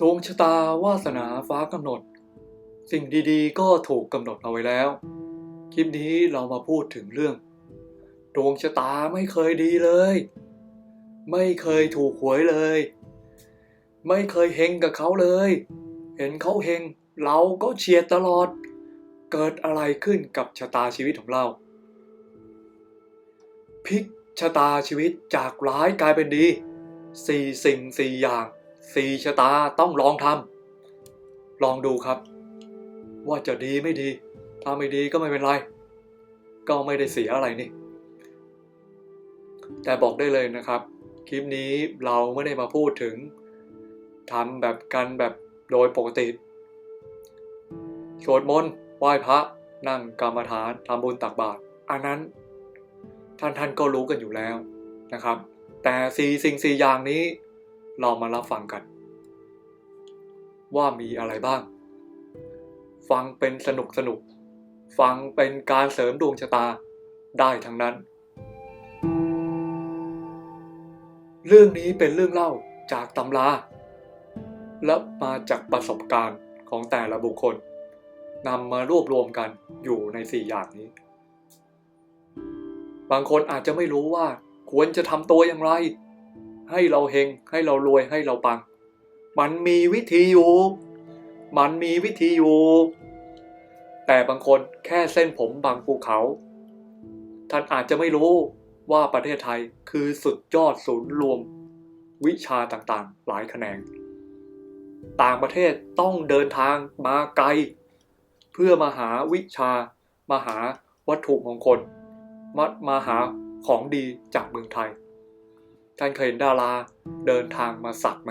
ดวงชะตาวาสนาฟ้ากำหนด สิ่งดีๆ ก็ถูกกำหนดเอาไว้แล้ว คลิปนี้เรามาพูดถึงเรื่อง ดวงชะตาไม่เคยดีเลย ไม่เคยถูกหวยเลย ไม่เคยเฮงกับเขาเลย เห็นเขาเฮงเราก็เฉียดตลอด เกิดอะไรขึ้นกับชะตาชีวิตของเราพลิกชะตาชีวิตจากร้ายกลายเป็นดีสี่สิ่งสี่อย่าง สี่ชะตาต้องลองทำลองดูครับ ว่าจะดีไม่ดี ถ้าไม่ดีก็ไม่เป็นไร ก็ไม่ได้เสียอะไรนี่ แต่บอกได้เลยนะครับ คลิปนี้เราไม่ได้มาพูดถึงทำแบบกันแบบโดยปกติสวดมนต์ไหว้พระนั่งกรรมฐานทำบุญตักบาตรอันนั้น ท่านท่านก็รู้กันอยู่แล้วนะครับ แต่สี่สิ่งสี่อย่างนี้ เรามารับฟังกัน ว่ามีอะไรบ้าง ฟังเป็นสนุกสนุก ฟังเป็นการเสริมดวงชะตาได้ทั้งนั้น เรื่องนี้เป็นเรื่องเล่าจากตำรา และมาจากประสบการณ์ของแต่ละบุคคลนำมารวบรวมกันอยู่ในสี่อย่างนี้ บางคนอาจจะไม่รู้ว่าควรจะทำตัวอย่างไร ให้เราเฮงให้เรารวยให้เราปัง มันมีวิธีอยู่ มันมีวิธีอยู่ แต่บางคนแค่เส้นผมบางภูเขา ท่านอาจจะไม่รู้ว่าประเทศไทยคือสุดยอดศูนย์รวม วิชาต่างๆ หลายแขนง ต่างประเทศต้องเดินทางมาไกล เพื่อมาหาวิชา มาหาวัตถุมงคลมามาหาของดีจากเมืองไทย ท่านเคยเห็นดาราเดินทางมาสักไหม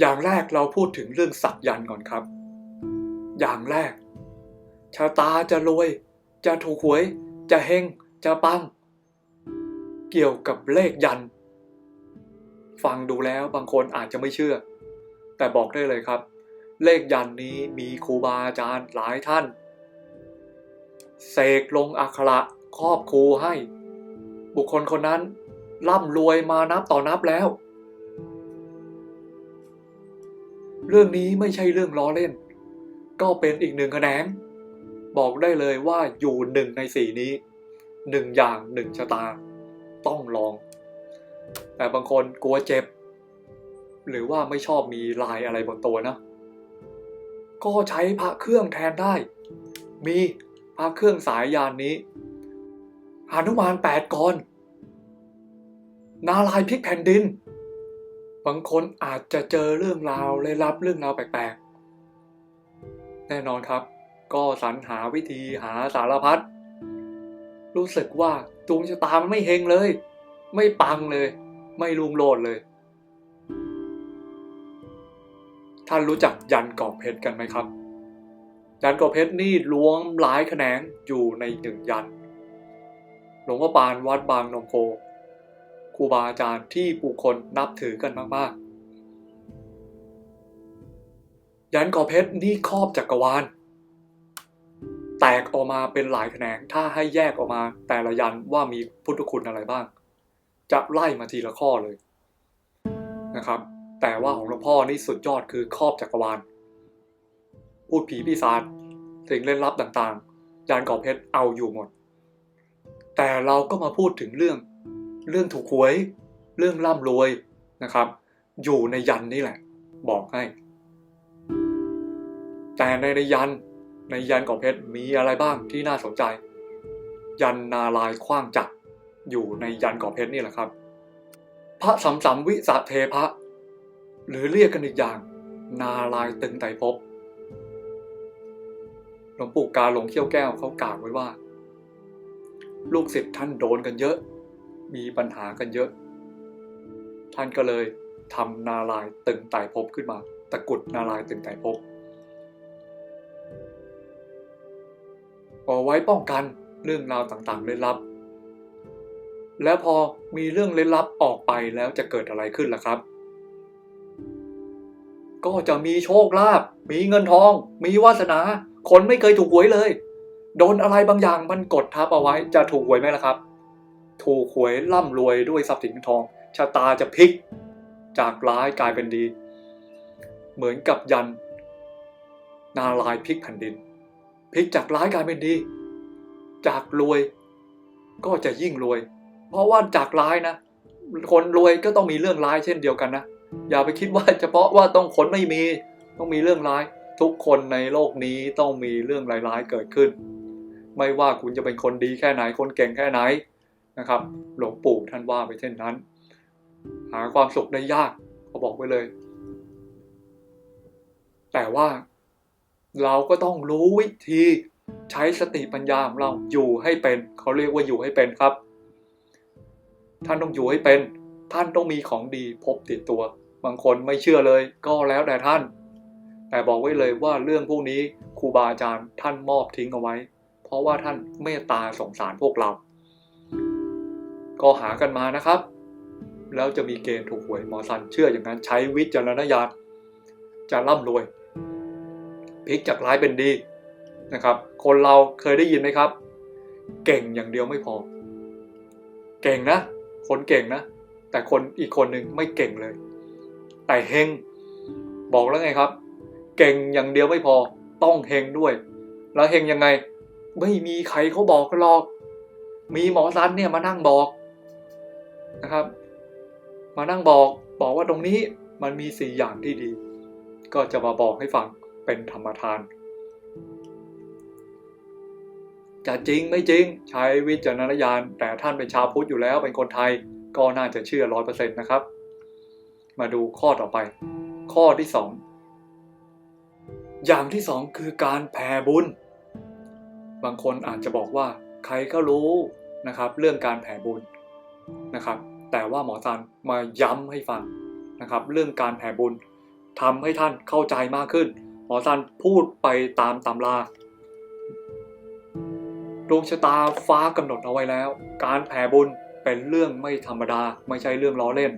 อย่างแรกเราพูดถึงเรื่องสักยันก่อนครับ อย่างแรกชะตาจะรวย จะถูกหวย จะเฮง จะปัง เกี่ยวกับเลขยัน ฟังดูแล้วบางคนอาจจะไม่เชื่อ แต่บอกได้เลยครับ เลขยันนี้มีครูบาอาจารย์หลายท่าน เสกลงอักขระครอบครูให้ บุคคลคนนั้นร่ำรวยมานับต่อนับแล้ว เรื่องนี้ไม่ใช่เรื่องล้อเล่น ก็เป็นอีกหนึ่งแขนง บอกได้เลยว่าอยู่หนึ่งในสี่นี้หนึ่งอย่างหนึ่งชะตา ต้องลอง แต่บางคนกลัวเจ็บ หรือว่าไม่ชอบมีลายอะไรบนตัวนะ ก็ใช้พระเครื่องแทนได้ มีพระเครื่องสายยานนี้ หนุมานแปดกรนาลายพลิกแผ่นดิน บางคนอาจจะเจอเรื่องราวเลยลับเรื่องราวแปลกๆ แน่นอนครับ ก็สรรหาวิธีหาสารพัดรู้สึกว่าดวงชะตามันไม่เฮงเลย ไม่ปังเลย ไม่ลุงโลดเลย ท่านรู้จักยันกอบเพชรกันไหมครับ ยันกอบเพชรนี่ล้วงหลายแขนงอยู่ในหนึ่งยัน หลวงพ่อปานวัดบางนมโกครูบาอาจารย์ที่ผู้คนนับถือกันมากๆ ยันกอเพชรนี่ครอบจักรวาล แตกออกมาเป็นหลายแขนงถ้าให้แยกออกมาแต่ละยันว่ามีพุทธคุณอะไรบ้าง จะไล่มาทีละข้อเลยนะครับ แต่ว่าของหลวงพ่อนี่สุดยอดคือครอบจักรวาลพูดผีปีศาจสิ่งเล่นลับต่างๆ ยันกอเพชรเอาอยู่หมด แต่เราก็มาพูดถึงเรื่องเรื่องถูกหวย เรื่องร่ำรวยนะครับ อยู่ในยันนี่แหละ บอกให้ แต่ในในยันในยันกรอบเพชรมีอะไรบ้างที่น่าสนใจ ยันนาลายณ์ขว้างจักรอยู่ในยันกรอบเพชรนี่แหละครับ พระสัมสัมวิสะเทพะ หรือเรียกกันอีกอย่าง นาลายตึงไตรภพหลวงปู่กาหลงเขี้ยวแก้วเขากล่าวไว้ว่า ลูกศิษย์ท่านโดนกันเยอะ มีปัญหากันเยอะ ท่านก็เลยทำนาลายตึงไตภพขึ้นมา ตะกรุดนาลายตึงไตภพเอาไว้ป้องกันเรื่องราวต่างๆเล่นลับ แล้วพอมีเรื่องเล่นลับออกไปแล้วจะเกิดอะไรขึ้นล่ะครับ ก็จะมีโชคลาภมีเงินทอง มีวาสนา คนไม่เคยถูกหวยเลย โดนอะไรบางอย่างมันกดทับเอาไว้จะถูกหวยไหมล่ะครับ ถูกหวยร่ำรวยด้วยทรัพย์สินเงินทอง ชะตาจะพลิก จากร้ายกลายเป็นดี เหมือนกับยัน นาลายพลิกแผ่นดินพลิกจากร้ายกลายเป็นดี จากรวย ก็จะยิ่งรวย เพราะว่าจากร้ายนะ คนรวยก็ต้องมีเรื่องร้ายเช่นเดียวกันนะอย่าไปคิดว่าเฉพาะว่าต้องคนไม่มี ต้องมีเรื่องร้าย ทุกคนในโลกนี้ต้องมีเรื่องร้ายๆเกิดขึ้น ไม่ว่าคุณจะเป็นคนดีแค่ไหนคนเก่งแค่ไหนนะครับ หลวงปู่ท่านว่าไปเช่นนั้น หาความสุขได้ยากเขาบอกไว้เลย แต่ว่าเราก็ต้องรู้วิธีใช้สติปัญญาของเราอยู่ให้เป็นเขาเรียกว่าอยู่ให้เป็นครับ ท่านต้องอยู่ให้เป็น ท่านต้องมีของดีพบติดตัว บางคนไม่เชื่อเลยก็แล้วแต่ท่าน แต่บอกไว้เลยว่าเรื่องพวกนี้ครูบาอาจารย์ท่านมอบทิ้งเอาไว้ ราะว่าท่านเมตตาสงสารพวกเรา ก็หากันมานะครับ แล้วจะมีเกณฑ์ถูกหวยหมอสันเชื่ออย่างนั้นใช้วิจารณญาณจะร่ำรวยพลิกจากร้ายเป็นดีนะครับ คนเราเคยได้ยินไหมครับ เก่งอย่างเดียวไม่พอ เก่งนะ คนเก่งนะ แต่คนอีกคนหนึ่งไม่เก่งเลย แต่เฮงบอกแล้วไงครับ เก่งอย่างเดียวไม่พอต้องเฮงด้วย แล้วเฮงยังไง ไม่มีใครเขาบอกกันหรอก มีหมอซันเนี่ยมานั่งบอกนะครับ มานั่งบอกบอกว่าตรงนี้มันมีสี่อย่างที่ดี ก็จะมาบอกให้ฟังเป็นธรรมทาน จะจริงไม่จริงใช้วิจารณญาณ แต่ท่านเป็นชาวพุทธอยู่แล้วเป็นคนไทยก็น่าจะเชื่อร้อยเปอร์เซ็นต์นะครับ มาดูข้อต่อไป ข้อที่สองอย่างที่สองคือการแผ่บุญ บางคนอาจจะบอกว่าใครก็รู้นะครับ เรื่องการแผ่บุญนะครับ แต่ว่าหมอซันมาย้ำให้ฟังนะครับ เรื่องการแผ่บุญทำให้ท่านเข้าใจมากขึ้น หมอซันพูดไปตามตำราดวงชะตาฟ้ากำหนดเอาไว้แล้ว การแผ่บุญเป็นเรื่องไม่ธรรมดาไม่ใช่เรื่องล้อเล่น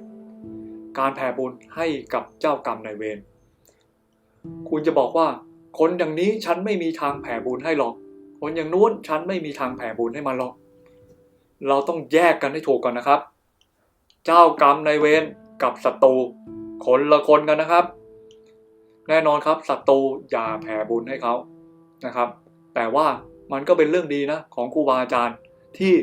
การแผ่บุญให้กับเจ้ากรรมนายเวรคุณจะบอกว่า คนอย่างนี้ฉันไม่มีทางแผ่บุญให้หรอก คนอย่างนู้นฉันไม่มีทางแผ่บุญให้มันหรอก เราต้องแยกกันให้ถูกก่อนนะครับ เจ้ากรรมในเวรกับศัตรูคนละคนกันนะครับ แน่นอนครับศัตรูอย่าแผ่บุญให้เขานะครับ แต่ว่ามันก็เป็นเรื่องดีนะของครูบาอาจารย์ที่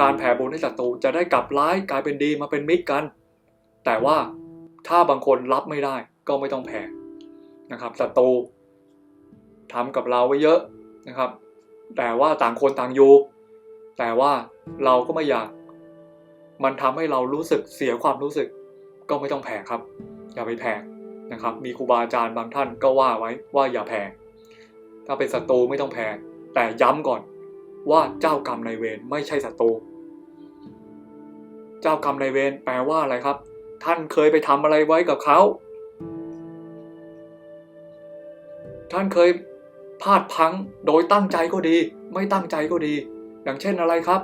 การแผ่บุญให้ศัตรูจะได้กลับร้ายกลายเป็นดีมาเป็นมิตรกัน แต่ว่าถ้าบางคนรับไม่ได้ก็ไม่ต้องแผ่นะครับศัตรูทำกับเราไว้เยอะ นะครับ แต่ว่าต่างคนต่างอยู่แต่ว่าเราก็ไม่อยาก มันทำให้เรารู้สึกเสียความรู้สึก ก็ไม่ต้องแผ่ครับ อย่าไปแผ่นะครับ มีครูบาอาจารย์บางท่านก็ว่าไว้ว่าอย่าแผ่ถ้าเป็นศัตรูไม่ต้องแผ่แต่ย้ำก่อนว่าเจ้ากรรมนายเวรไม่ใช่ศัตรูเจ้ากรรมนายเวรแปลว่าอะไรครับ ท่านเคยไปทำอะไรไว้กับเขาท่านเคย พลาดพังโดยตั้งใจก็ดี ไม่ตั้งใจก็ดี อย่างเช่นอะไรครับ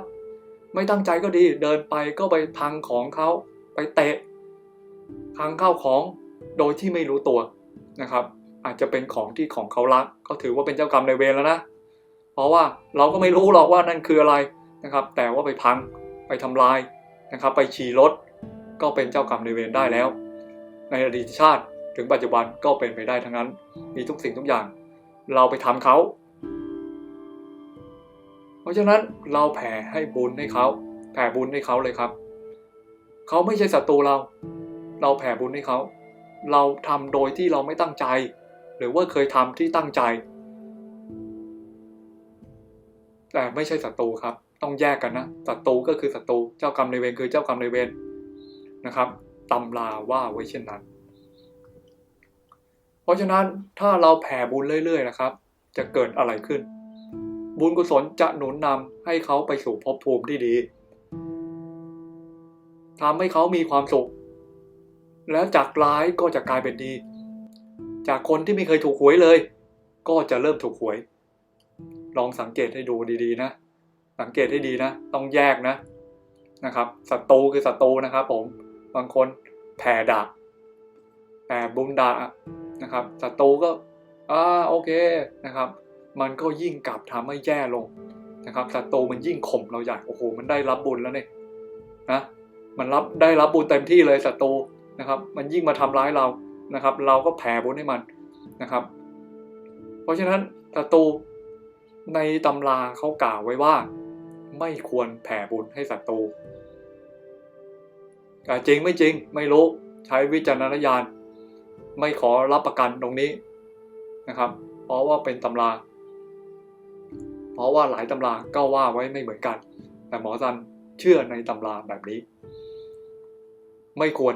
ไม่ตั้งใจก็ดี เดินไปก็ไปพังของเขาไปเตะพังข้าวของโดยที่ไม่รู้ตัวนะครับ อาจจะเป็นของที่ของเขารักก็ถือว่าเป็นเจ้ากรรมในเวรแล้วนะ เพราะว่าเราก็ไม่รู้หรอกว่านั่นคืออะไรนะครับ แต่ว่าไปพังไปทำลายนะครับ ไปฉี่รถก็เป็นเจ้ากรรมในเวรได้แล้ว ในอดีตชาติถึงปัจจุบันก็เป็นไปได้ทั้งนั้น มีทุกสิ่งทุกอย่าง เราไปทำเขา เพราะฉะนั้นเราแผ่ให้บุญให้เขา แผ่บุญให้เขาเลยครับ เขาไม่ใช่ศัตรูเรา เราแผ่บุญให้เขา เราทำโดยที่เราไม่ตั้งใจ หรือว่าเคยทำที่ตั้งใจ แต่ไม่ใช่ศัตรูครับ ต้องแยกกันนะศัตรูก็คือศัตรูเจ้ากรรมนายเวรคือเจ้ากรรมนายเวรนะครับตำราว่าไว้เช่นนั้น ราะฉะนั้นถ้าเราแผ่บุญเรื่อยๆนะครับ จะเกิดอะไรขึ้น บุญกุศลจะหนุนนำให้เขาไปสู่ภพภูมิที่ดีทำให้เขามีความสุข แล้วจากร้ายก็จะกลายเป็นดี จากคนที่ไม่เคยถูกหวยเลย ก็จะเริ่มถูกหวย ลองสังเกตให้ดูดีๆนะ สังเกตให้ดีนะ ต้องแยกนะนะครับศัตรูคือศัตรูนะครับผม บางคนแผ่ด่าแผ่บุญด่า นะครับศัตรูก็อ่าโอเคนะครับ มันก็ยิ่งกลับทำให้แย่ลงนะครับศัตรูมันยิ่งข่มเราใหญ่โอ้โห มันได้รับบุญแล้วเนี่ยนะมันรับได้รับบุญเต็มที่เลยศัตรูนะครับ มันยิ่งมาทำร้ายเรานะครับ เราก็แผ่บุญให้มันนะครับ เพราะฉะนั้นศัตรูในตำราเขากล่าวไว้ว่า ไม่ควรแผ่บุญให้ศัตรูแต่จริงไม่จริงไม่รู้ใช้วิจารณญาณ ไม่ขอรับประกันตรงนี้นะครับ เพราะว่าเป็นตำรา เพราะว่าหลายตำราก็ว่าไว้ไม่เหมือนกัน แต่หมอซันเชื่อในตำราแบบนี้ ไม่ควร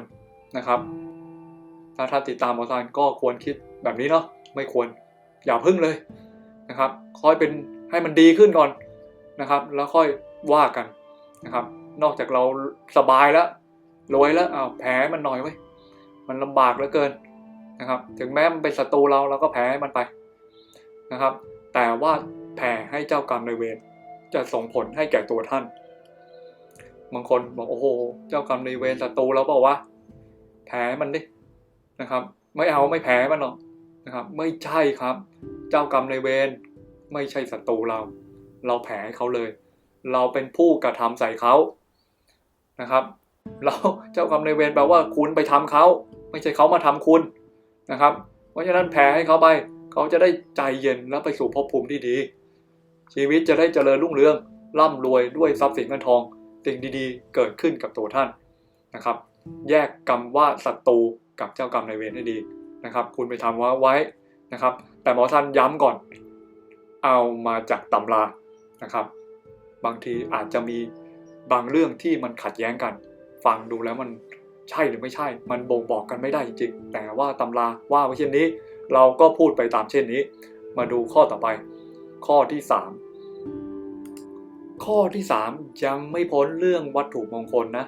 นะครับ ถ้าท่านติดตามหมอซันก็ควรคิดแบบนี้เนาะไม่ควรอย่าพึ่งเลยนะครับ ค่อยเป็นให้มันดีขึ้นก่อนนะครับ แล้วค่อยว่ากันนะครับ นอกจากเราสบายแล้วรวยแล้วอ้าวแผลมันหน่อยไว้มันลำบากเหลือเกิน นะครับ ถึงแม้มันเป็นศัตรูเราเราก็แผลให้มันไปนะครับ แต่ว่าแผ่ให้เจ้ากรรมนายเวรจะส่งผลให้แก่ตัวท่าน บางคนบอกโอ้โห เจ้ากรรมนายเวรศัตรูเราเปล่าวะแผลมันดินะครับ ไม่เอาไม่แผลมันหรอกนะครับ ไม่ใช่ครับ เจ้ากรรมนายเวรไม่ใช่ศัตรูเรา เราแผลให้เขาเลย เราเป็นผู้กระทำใส่เขานะครับ เราเจ้ากรรมนายเวรแปลว่าคุณไปทำเขา ไม่ใช่เขามาทำคุณ นะครับ เพราะฉะนั้นแผ่ให้เขาไป เขาจะได้ใจเย็นแล้วไปสู่ภพภูมิที่ดี ชีวิตจะได้เจริญรุ่งเรืองร่ำรวยด้วยทรัพย์สินเงินทอง สิ่งดีๆ เกิดขึ้นกับตัวท่านนะครับ แยกกรรมว่าศัตรูกับเจ้ากรรมนายเวรให้ดีนะครับ คุณไปทำว่าไว้นะครับ แต่หมอท่านย้ำก่อน เอามาจากตำรานะครับ บางทีอาจจะมีบางเรื่องที่มันขัดแย้งกัน ฟังดูแล้วมัน ใช่หรือไม่ใช่ มันบ่งบอกกันไม่ได้จริงๆ แต่ว่าตำราว่าไว้เช่นนี้ เราก็พูดไปตามเช่นนี้ มาดูข้อต่อไป ข้อที่ 3 ข้อที่ 3 ยังไม่พ้นเรื่องวัตถุมงคลนะ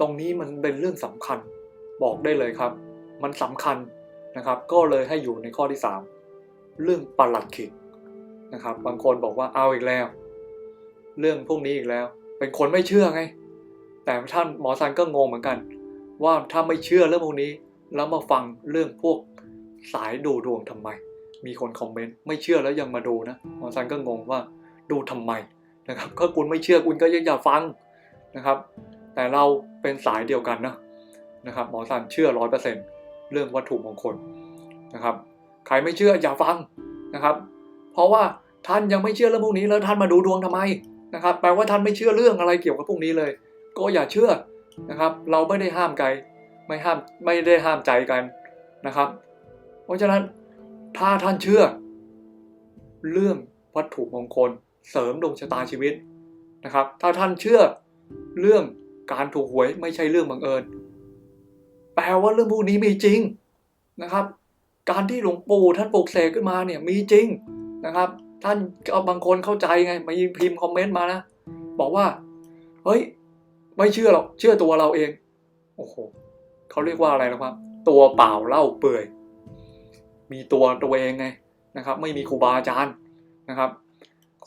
ตรงนี้มันเป็นเรื่องสำคัญบอกได้เลยครับ มันสำคัญนะครับ ก็เลยให้อยู่ในข้อที่ 3 เรื่องปลัดขิกนะครับ บางคนบอกว่าเอาอีกแล้ว เรื่องพวกนี้อีกแล้ว เป็นคนไม่เชื่อไง แต่ท่านหมอซันก็งงเหมือนกัน ว่าถ้าไม่เชื่อเรื่องพวกนี้ แล้วมาฟังเรื่องพวกสายดูดวงทำไม มีคนคอมเมนต์ไม่เชื่อแล้วยังมาดูนะหมอซันก็งงว่าดูทำไมนะครับก็คุณไม่เชื่อคุณก็ยังอย่าฟังนะครับ แต่เราเป็นสายเดียวกันนะนะครับหมอซันเชื่อร้อยเปอร์เซ็นต์เรื่องวัตถุมงคลนะครับใครไม่เชื่ออย่าฟังนะครับ เพราะว่าท่านยังไม่เชื่อเรื่องพวกนี้แล้วท่านมาดูดวงทำไมนะครับแปลว่าท่านไม่เชื่อเรื่องอะไรเกี่ยวกับพวกนี้เลย ก็อย่าเชื่อนะครับ เราไม่ได้ห้ามไกลไม่ห้ามไม่ได้ห้ามใจกันนะครับ เพราะฉะนั้นถ้าท่านเชื่อ เรื่องวัตถุมงคลเสริมดวงชะตาชีวิตนะครับ ถ้าท่านเชื่อเรื่องการถูกหวยไม่ใช่เรื่องบังเอิญ แปลว่าเรื่องพวกนี้มีจริงนะครับ การที่หลวงปู่ท่านปลุกเสกขึ้นมาเนี่ยมีจริงนะครับ ท่านก็บางคนเข้าใจไงมายิงพิมพ์คอมเมนต์มานะ บอกว่า เฮ้ย ไม่เชื่อหรอกเชื่อตัวเราเอง โอ้โหเขาเรียกว่าอะไรนะครับ ตัวเปล่าเล่าเปื่อย มีตัวตัวเองไงนะครับ ไม่มีครูบาอาจารย์นะครับ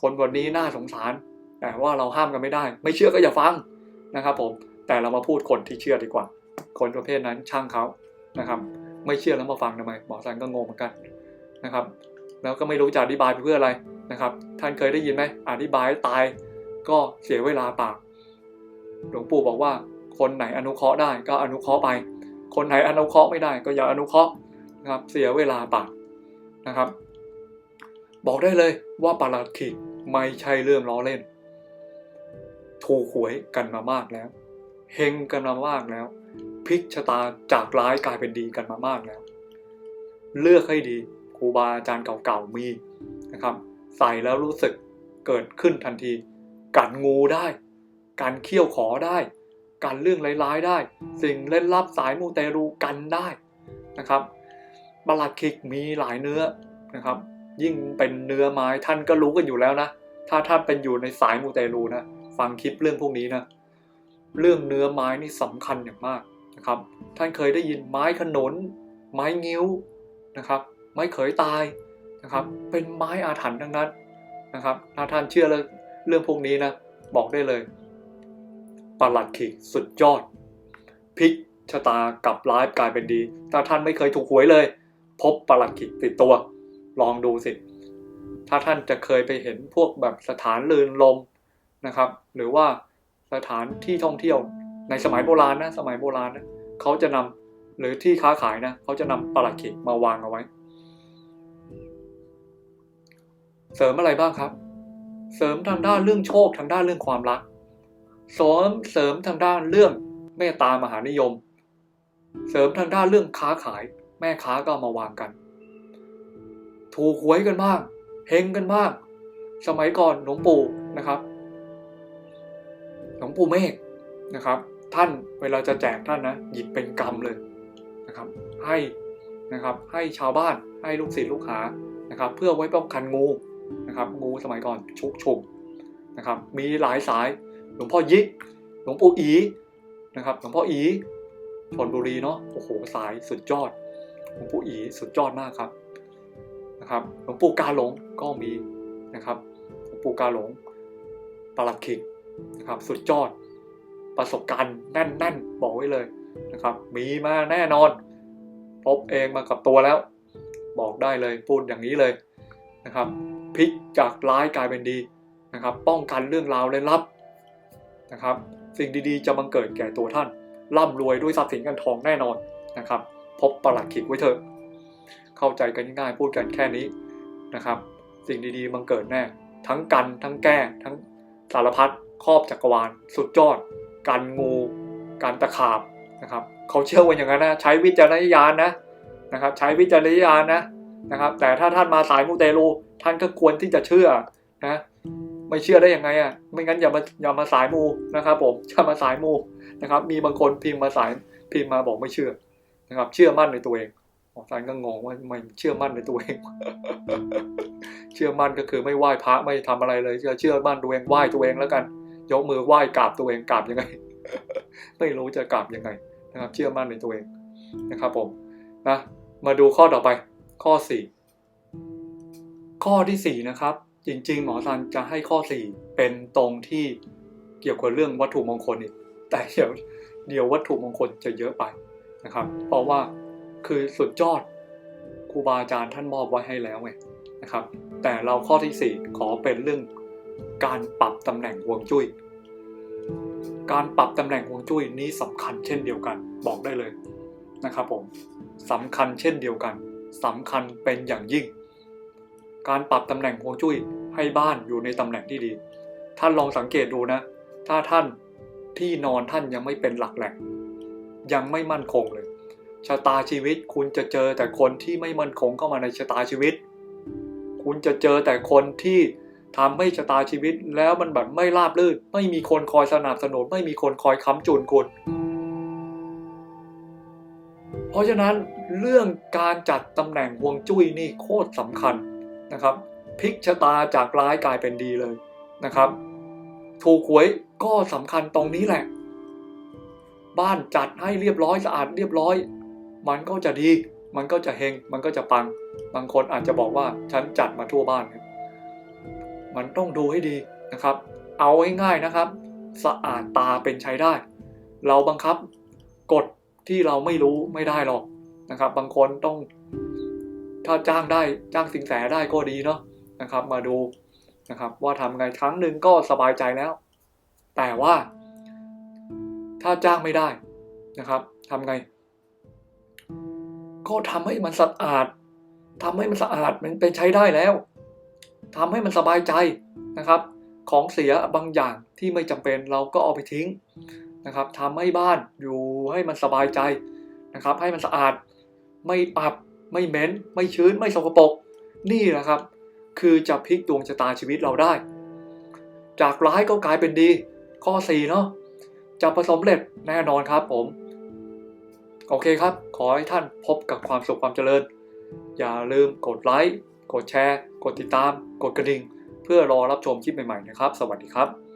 คนแบบนี้น่าสงสาร แต่ว่าเราห้ามกันไม่ได้ ไม่เชื่อก็อย่าฟังนะครับ ผมแต่เรามาพูดคนที่เชื่อดีกว่า คนประเภทนั้นช่างเขานะครับ ไม่เชื่อแล้วมาฟังทำไมหมอสันก็งงเหมือนกันนะครับ แล้วก็ไม่รู้จะอธิบายไปเพื่ออะไรนะครับ ท่านเคยได้ยินไหมอธิบายตายก็เสียเวลาปล่า หลวงปู่บอกว่า คนไหนอนุเคราะห์ได้ก็อนุเคราะห์ไป คนไหนอนุเคราะห์ไม่ได้ก็อย่าอนุเคราะห์นะครับ เสียเวลาปล่านะครับ บอกได้เลยว่าปาราคิกไม่ใช่เรื่องล้อเล่น ถูกหวยกันมามากแล้วเฮงกันมามากแล้วพลิกชะตาจากร้ายกลายเป็นดีกันมามากแล้ว เลือกให้ดีครูบาอาจารย์เก่าๆมีนะครับ ใส่แล้วรู้สึกเกิดขึ้นทันที กันงูได้ การเคี่ยวขอได้ การเรื่องร้ายๆได้ สิ่งเล่นลับสายมูเตรูกันได้นะครับบาลัดคิกมีหลายเนื้อนะครับ ยิ่งเป็นเนื้อไม้ท่านก็รู้กันอยู่แล้วนะ ถ้าท่านเป็นอยู่ในสายมูเตลูนะฟังคลิปเรื่องพวกนี้นะเรื่องเนื้อไม้นี่สำคัญอย่างมากนะครับ ท่านเคยได้ยินไม้ขนน ไม้งิ้วนะครับ ไม้เขยตายนะครับ เป็นไม้อาถรรพ์ทั้งนั้นนะครับ ถ้าท่านเชื่อเรื่องพวกนี้นะบอกได้เลย ปลัดขิกสุดยอดพลิกชะตากลับร้ายกลายเป็นดี ถ้าท่านไม่เคยถูกหวยเลย พบปลัดขิกติดตัว ลองดูสิ ถ้าท่านจะเคยไปเห็นพวกแบบสถานลืนลมนะครับ หรือว่าสถานที่ท่องเที่ยวในสมัยโบราณนะสมัยโบราณนะเขาจะนำหรือที่ค้าขายนะเขาจะนำประหลัดขิกมาวางเอาไว้ เสริมอะไรบ้างครับ เสริมทางด้านเรื่องโชคทางด้านเรื่องความรัก สริมเสริมทางด้านเรื่องเมตตามหานิยม เสริมทางด้านเรื่องค้าขาย แม่ค้าก็ามาวางกัน ถูกหวยกันบ้างเฮงกันบ้างสมัยก่อนหลวงปู่นะครับหลวงปู่เมฆนะครับ ท่านเวลาจะแจกท่านนะหยิบเป็นกำเลยนะครับ ให้นะครับให้ชาวบ้านให้ลูกศิษย์ลูกหานะครับ เพื่อไว้ป้องกันงูนะครับ งูสมัยก่อนชุกชุมนะครับ มีหลายสาย หลวงพ่อยิกหลวงปู่อีนะครับหลวงพ่ออีชนบุรีเนาะโอ้โหสายสุดยอดหลวงปู่อีสุดยอดมากครับนะครับหลวงปู่กาหลงก็มีนะครับหลวงปู่กาหลงปลัดขิกนะครับสุดยอดประสบการณ์แน่นๆ บอกไว้เลยนะครับ มีมาแน่นอน พบเองมากับตัวแล้ว บอกได้เลยพูดอย่างนี้เลยนะครับพลิกจากร้ายกลายเป็นดีนะครับ ป้องกันเรื่องราวเลยลับ นะครับ สิ่งดีๆจะบังเกิดแก่ตัวท่าน ร่ำรวยด้วยทรัพย์สินเงินทองแน่นอนนะครับ พบประหลัดขิกไว้เถอะ เข้าใจกันง่ายๆพูดกันแค่นี้นะครับ สิ่งดีๆบังเกิดแน่ ทั้งกันทั้งแก้ทั้งสารพัดครอบจักรวาล สุดยอดการงูการตะขาบนะครับเขาเชื่อว่าอย่างนั้นนะใช้วิจารณญาณนะนะครับ ใช้วิจารณญาณนะนะครับ แต่ถ้าท่านมาสายมูเตลูท่านก็ควรที่จะเชื่อนะ ไม่เชื่อได้ยังไงอะไม่งั้นอย่ามาอย่ามาสายมูนะครับ ผมอย่ามาสายมูนะครับ มีบางคนพิมพ์มาสายพิมพ์มาบอกไม่เชื่อนะครับ เชื่อมั่นในตัวเองอาจารย์ก็งงว่าไม่เชื่อมั่นในตัวเอง เชื่อมั่นก็คือไม่ไหว้พระไม่ทำอะไรเลยเชื่อเชื่อมั่นตัวเองไหว้ตัวเองแล้วกัน ยกมือไหว้กราบตัวเองกราบยังไง ไม่รู้จะกราบยังไงนะครับ เชื่อมั่นในตัวเองนะครับ ผมนะมาดูข้อต่อไป ข้อ 4 ข้อที่ 4 นะครับ จริง ๆ หมอซันจะให้ข้อ4เป็นตรงที่เกี่ยวกับเรื่องวัตถุมงคลอีกแต่เดี๋ยวเดี๋ยววัตถุมงคลจะเยอะไปนะครับ เพราะว่าคือสุดยอดครูบาอาจารย์ท่านมอบไว้ให้แล้วไงนะครับ แต่เราข้อที่ 4 ขอเป็นเรื่องการปรับตำแหน่งฮวงจุ้ย การปรับตำแหน่งฮวงจุ้ยนี้สำคัญเช่นเดียวกัน บอกได้เลยนะครับผมสำคัญเช่นเดียวกันสำคัญเป็นอย่างยิ่ง การปรับตำแหน่งฮวงจุ้ยให้บ้านอยู่ในตำแหน่งที่ดี ท่านลองสังเกตดูนะ ถ้าท่านที่นอนท่านยังไม่เป็นหลักแหล่ง ยังไม่มั่นคงเลย ชะตาชีวิตคุณจะเจอแต่คนที่ไม่มั่นคงเข้ามาในชะตาชีวิต คุณจะเจอแต่คนที่ทำให้ชะตาชีวิตแล้วมันแบบไม่ราบรื่น ไม่มีคนคอยสนับสนุน ไม่มีคนคอยค้ำจุนคุณ เพราะฉะนั้นเรื่องการจัดตำแหน่งฮวงจุ้ยนี่โคตรสำคัญ นะครับพลิกชะตาจากร้ายกลายเป็นดีเลยนะครับ ถูกหวยก็สำคัญตรงนี้แหละ บ้านจัดให้เรียบร้อยสะอาดเรียบร้อย มันก็จะดี มันก็จะเฮง มันก็จะปัง บางคนอาจจะบอกว่าฉันจัดมาทั่วบ้าน มันต้องดูให้ดีนะครับ เอาง่ายๆนะครับ สะอาดตาเป็นใช้ได้ เราบังคับกฎที่เราไม่รู้ไม่ได้หรอกนะครับ บางคนต้อง ถ้าจ้างได้จ้างสิงแสได้ก็ดีเนาะนะครับ มาดูนะครับ ว่าทำไงครั้งหนึ่งก็สบายใจแล้ว แต่ว่าถ้าจ้างไม่ได้นะครับทำไง ก็ทำให้มันสะอาดทำให้มันสะอาดมันเป็นใช้ได้แล้วทำให้มันสบายใจนะครับ ของเสียบางอย่างที่ไม่จำเป็นเราก็เอาไปทิ้งนะครับทำให้บ้านอยู่ให้มันสบายใจนะครับ ให้มันสะอาดไม่อับ ไม่เหม็นไม่ชื้นไม่สกปรกนี่แหละครับ คือจะพลิกดวงชะตาชีวิตเราได้ จากร้ายก็กลายเป็นดี ข้อ4เนาะจะประสบเร็จแน่นอนครับผม โอเคครับ ขอให้ท่านพบกับความสุขความเจริญ อย่าลืมกดไลค์กดแชร์ กดติดตาม กดกระดิ่ง เพื่อรอรับชมคลิปใหม่ๆนะครับ สวัสดีครับ